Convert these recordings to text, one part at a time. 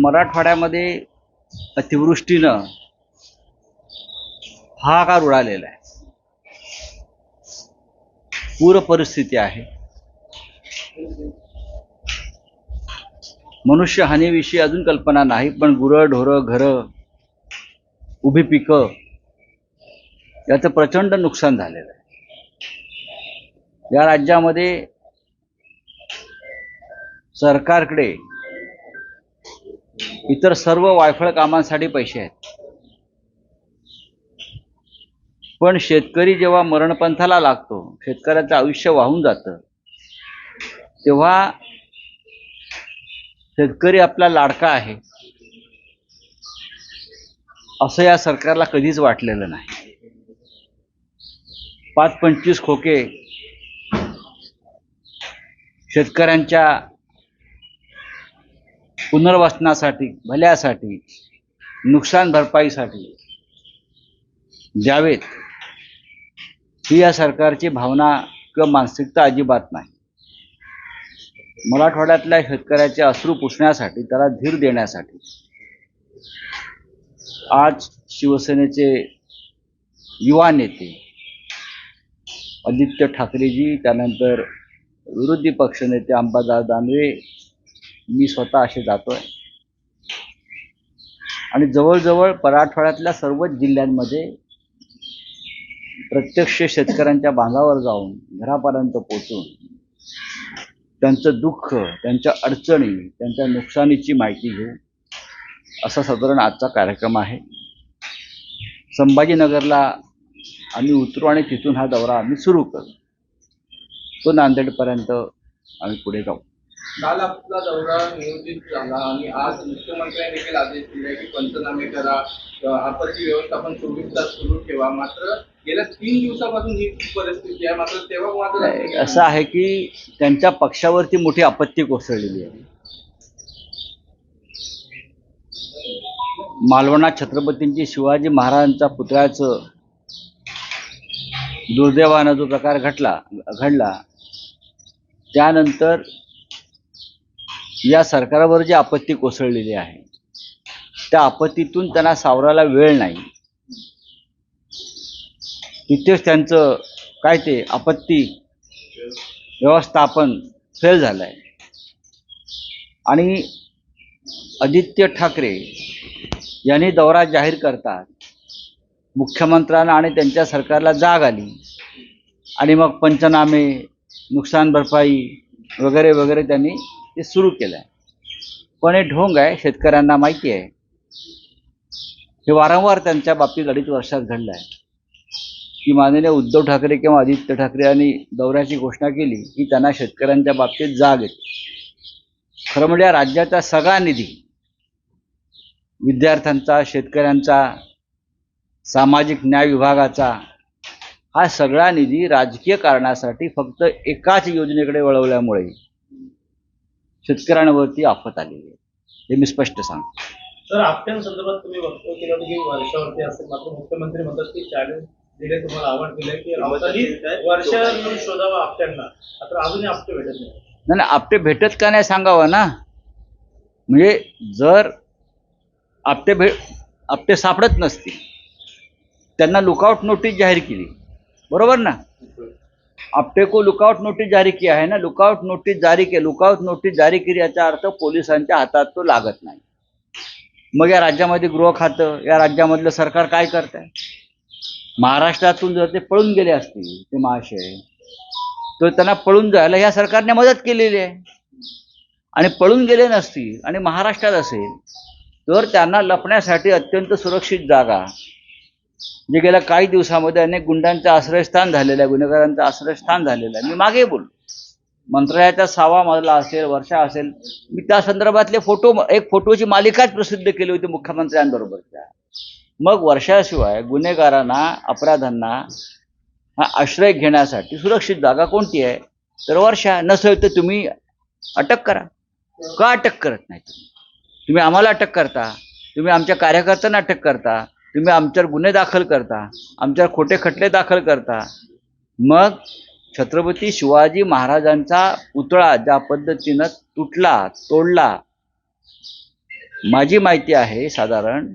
मराठवाड्यामध्ये अतिवृष्टीनं हाहाकार उडालेला आहे. पूर परिस्थिती आहे. मनुष्य हानीविषयी अजून कल्पना नाही पण गुरं ढोरं घरं उभी पिकं याचं प्रचंड नुकसान झालेलं आहे. या राज्यामध्ये सरकारकडे इतर सर्व वायफळ कामांसाठी पैसे आहेत. पण शेतकरी जेव्हा मरणपंथाला लागतो शेतकऱ्याचं आयुष्य वाहून जातं तेव्हा शेतकरी आपला लाडका आहे. असं या सरकारला कधीच वाटलेलं नाही. पाच पंचवीस खोके शेतकऱ्यांच्या पुनर्वसनासाठी भल्यासाठी नुकसान भरपाईसाठी द्यावेत ही या सरकारची भावना किंवा मानसिकता अजिबात नाही. मराठवाड्यातल्या शेतकऱ्याचे अश्रू पुसण्यासाठी त्याला धीर देण्यासाठी आज शिवसेनेचे युवा नेते आदित्य ठाकरेजी त्यानंतर विरोधी पक्षनेते अंबादास दानवे मी स्वतः असे जातोय. आणि जवळजवळ मराठवाड्यातल्या सर्वच जिल्ह्यांमध्ये प्रत्यक्ष शेतकऱ्यांच्या बांधावर जाऊन घरापर्यंत पोचून त्यांचं दुःख त्यांच्या अडचणी त्यांच्या नुकसानीची माहिती घेऊ असा साधारण आजचा कार्यक्रम आहे. संभाजीनगरला आम्ही उतरू आणि तिथून हा दौरा आम्ही सुरू करू. तो नांदेडपर्यंत आम्ही पुढे जाऊ. काल आपला दौरा नियोजित झाला आणि आज मुख्यमंत्र्यांनी देखील आदेश दिले की पंचनामे करा. आपत्ती व्यवस्थापन चोवीस तास सुरू ठेवा. मात्र गेल्या तीन दिवसापासून ही परिस्थिती आहे. मात्र तेव्हा मात्र असं आहे की त्यांच्या पक्षावरती मोठी आपत्ती कोसळलेली आहे. मालवणात छत्रपतींची शिवाजी महाराजांच्या पुतळ्याचं दुर्दैवानं जो प्रकार घडला घडला त्यानंतर या सरकारवर जी आपत्ती कोसळलेली आहे त्या आपत्तीतून त्यांना सावरायला वेळ नाही. तिथेच त्यांचं काय ते आपत्ती व्यवस्थापन फेल झालं आहे आणि आदित्य ठाकरे यांनी दौरा जाहीर करतात. मुख्यमंत्र्यांना आणि त्यांच्या सरकारला जाग आली. आणि मग पंचनामे नुकसान भरपाई वगैरे वगैरे त्यांनी ते सुरू केलं आहे पण हे ढोंग आहे शेतकऱ्यांना माहिती आहे. हे वारंवार त्यांच्या बाबतीत अडीच वर्षात घडलं आहे की माननीय उद्धव ठाकरे किंवा आदित्य ठाकरे यांनी दौऱ्याची घोषणा केली की त्यांना शेतकऱ्यांच्या बाबतीत जाग येते. खरं म्हणजे या राज्याचा सगळा निधी विद्यार्थ्यांचा शेतकऱ्यांचा सामाजिक न्याय विभागाचा हा सगळा निधी राजकीय कारणासाठी फक्त एकाच योजनेकडे वळवल्यामुळे शेतकऱ्यांवरती आफत आलेली आहे. हे मी स्पष्ट सांगतो. तर आपट्यांसंदर्भात तुम्ही वक्तव्य केलं होतं की वर्षावरती असेल मात्र मुख्यमंत्री म्हणतात की चॅलेंज दिले तुम्हाला आव्हान दिलंय की अवतारी वर्षा म्हणून शोधावा आपट्यांना मात्र अजूनही आपटे भेटत नाही. नाही नाही, आपटे भेटत का नाही सांगावं ना? म्हणजे जर आपटे भे आपटे सापडत नसतील त्यांना लुकआउट नोटीस जाहीर केली. बरोबर ना? आपटे को लुकआउट नोटीस जारी किया है ना? लुकआउट नोटीस जारी के लुकआउट नोटीस जारी केली याचा अर्थ पोलिसांच्या हातात तो लागत नाही. मग या राज्यामध्ये गृह खातं या राज्यामधलं सरकार काय करत आहे महाराष्ट्रातून जर ते पळून गेले असतील ते महाशय तर त्यांना पळून जायला ह्या सरकारने मदत केलेली आहे. आणि पळून गेले नसतील आणि महाराष्ट्रात असेल तर त्यांना लपण्यासाठी अत्यंत सुरक्षित जागा जे गेल्या काही दिवसामध्ये अनेक गुंडांचं आश्रयस्थान झालेलं आहे गुन्हेगारांचं आश्रयस्थान झालेलं आहे. मी मागे बोललो. मंत्रालयाचा सहावा मजला असेल वर्षा असेल मी त्या संदर्भातले फोटो एक फोटोची मालिकाच प्रसिद्ध केली होती मुख्यमंत्र्यांबरोबरच्या. मग वर्षाशिवाय गुन्हेगारांना अपराधांना हा आश्रय घेण्यासाठी सुरक्षित जागा कोणती आहे? तर वर्षा नसेल तर तुम्ही अटक करा. का अटक करत नाही तुम्ही? तुम्ही आम्हाला अटक करता? तुम्ही आमच्या कार्यकर्त्यांना अटक करता? तुम्ही आमच्यावर गुन्हे दाखल करता आमच्यावर खोटे खटले दाखल करता. मग छत्रपती शिवाजी महाराजांचा पुतळा ज्या पद्धतीनं तुटला तोडला. माझी माहिती आहे साधारण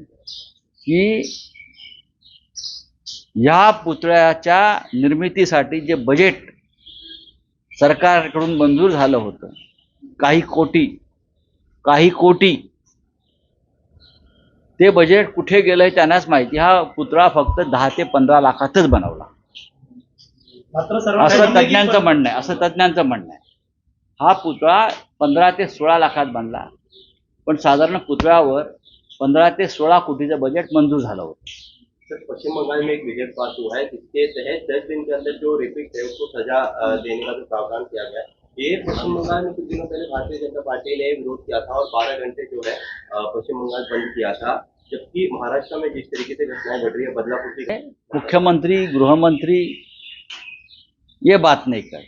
की या पुतळ्याच्या निर्मितीसाठी जे बजेट सरकारकडून मंजूर झालं होतं काही कोटी काही कोटी ते बजेट कुठे गेलंय त्यांनाच माहिती. हा पुतळा फक्त दहा ते पंधरा लाखातच बनवला. मात्र सर्व असं तज्ज्ञांचं म्हणणं आहे. असं तज्ज्ञांचं म्हणणं आहे. हा पुतळा पंधरा ते सोळा लाखात बनला. पण साधारण पुतळ्यावर पंधरा ते सोळा कोटीचं बजेट मंजूर झालं होतं. सर पश्चिम बंगाल में एक विधेयक पास हुआ है जिसके तहत दस दिन के अंदर जो रेपिस्ट है उसको सजा देने का जो प्रावधान किया गया है ये पश्चिम बंगाल में कुछ दिनों पहले भारतीय जनता पार्टी ने विरोध किया था और बारह घंटे जो है पश्चिम बंगाल बंद किया था, जबकि महाराष्ट्र में जिस तरीके से घटनाएँ घट रही है बदलापुर की मुख्यमंत्री, गृहमंत्री, ये बात नहीं कर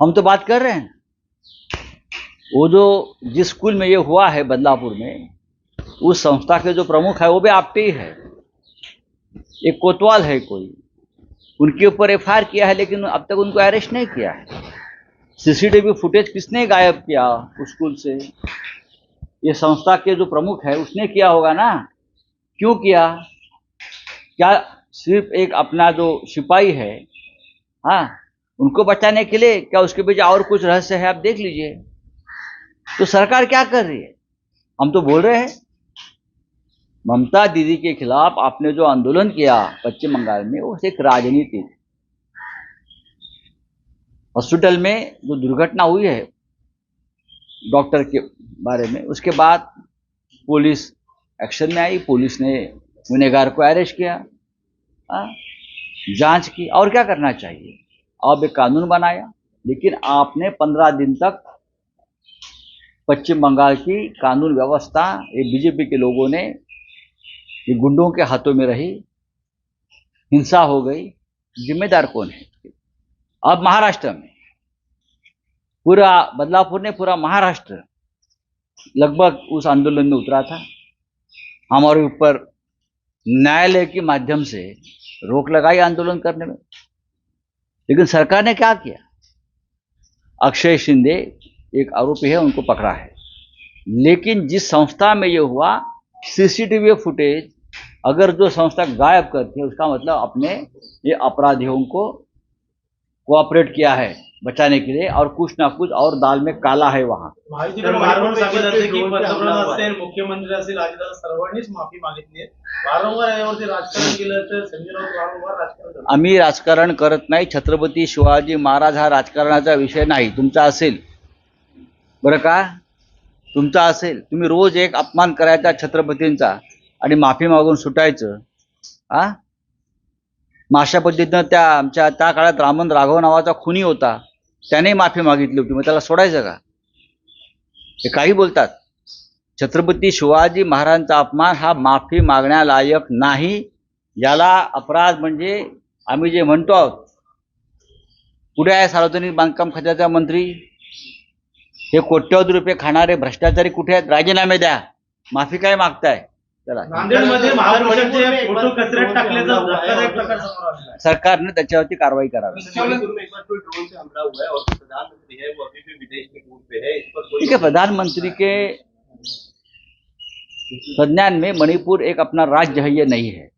हम तो बात कर रहे हैं। वो जो जिस स्कूल में ये हुआ है, बदलापुर में, उस संस्था के जो प्रमुख है, वो भी आपटे ही है। एक कोतवाल है कोई। उनके ऊपर एफआईआर किया है, लेकिन अब तक उनको अरेस्ट नहीं किया है। सीसीटीवी फुटेज किसने गायब किया स्कूल से? ये संस्था के जो प्रमुख है, उसने किया होगा ना? क्यों किया? क्या सिर्फ़ एक अपना जो सिपाही है हाँ उनको बचाने के लिए क्या उसके पीछे और कुछ रहस्य है आप देख लीजिए। तो सरकार क्या कर रही है? हम तो बोल रहे हैं, ममता दीदी के खिलाफ आपने जो आंदोलन किया पश्चिम बंगाल में, वो एक राजनीति। हॉस्पिटल में जो दुर्घटना हुई है डॉक्टर के बारे में उसके बाद पुलिस एक्शन में आई पुलिस ने गुनहगार को अरेस्ट किया हाँ, जाँच की और क्या करना चाहिए? अब एक कानून बनाया लेकिन आपने पंद्रह दिन तक पश्चिम बंगाल की कानून व्यवस्था ये बीजेपी के लोगों ने ये गुंडों के हाथों में रही हिंसा हो गई जिम्मेदार कौन है? अब महाराष्ट्र में पूरा बदलापुर ने पूरा महाराष्ट्र लगभग उस आंदोलन में उतरा था। हमारे ऊपर न्यायालय के माध्यम से रोक लगाई आंदोलन करने में। लेकिन सरकार ने क्या किया? अक्षय शिंदे एक आरोपी है, उनको पकड़ा है। लेकिन जिस संस्था में ये हुआ, सीसीटीवी फुटेज, अगर जो संस्था गायब करती है, उसका मतलब अपने ये अपराधियों को कोऑपरेट किया है बचाने के लिए और कुछ ना कुछ और दाल में काला है वहाँ। मुख्यमंत्री असतील सर्वांनीच माफी मागितली वारंवार यावरती राजकारण केलं तर संजय राऊत वारंवार राजकारण करतात. आम्ही राजकारण करत नाही छत्रपती शिवाजी महाराज हा राजकारणाचा विषय नाही. तुमचा असेल. बरं का? तुमचा असेल. तुम्ही रोज एक अपमान करायचा छत्रपतींचा आणि माफी मागून सुटायचं. आ मग अशा पद्धतीनं त्या आमच्या त्या काळात रामन राघव नावाचा खुनी होता. त्याने माफी मागितली होती. मग त्याला सोडायचं का? ते काही बोलतात. छत्रपती शिवाजी महाराजांचा अपमान हा माफी मागण्यालायक नाही. याला अपराध म्हणजे आम्ही जे म्हणतो आहोत कुठे आहे सार्वजनिक बांधकाम खात्याचा मंत्री. हे कोट्यवधी रुपये खाणारे भ्रष्टाचारी कुठे आहेत? राजीनामे द्या. माफी काय मागताय? नांदेडमध्ये महापुरुषांचे फ़ोटो कचऱ्यात टाकल्याचा धक्कादायक प्रकार समोर आलेला आहे. सरकारने त्याच्यावरती कारवाई करावी. एक बार कोई ड्रोन से हमला हुआ है और प्रधानमंत्री है वो अभी भी विदेश में टूर पे है. इस पर कोई ठीक है. प्रधानमंत्री के संज्ञान में मणिपुर एक अपना राज्य है ये नहीं है।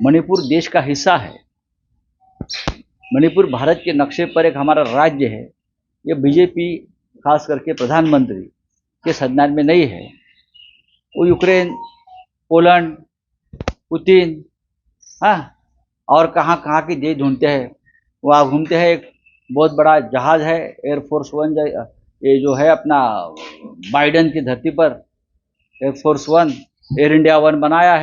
मणिपुर देश का हिस्सा है। मणिपुर भारत के नक्शे पर एक हमारा राज्य है। ये बीजेपी खास करके प्रधानमंत्री के संज्ञान में नहीं है। वो यूक्रेन, पोलैंड, पुतिन हाँ और कहाँ कहाँ की देश ढूंढते हैं। वहाँ घूमते हैं, एक बहुत बड़ा जहाज़ है एयरफोर्स वन ये जो है अपना, बाइडन की धरती पर Air Force One Air India One बनाया है।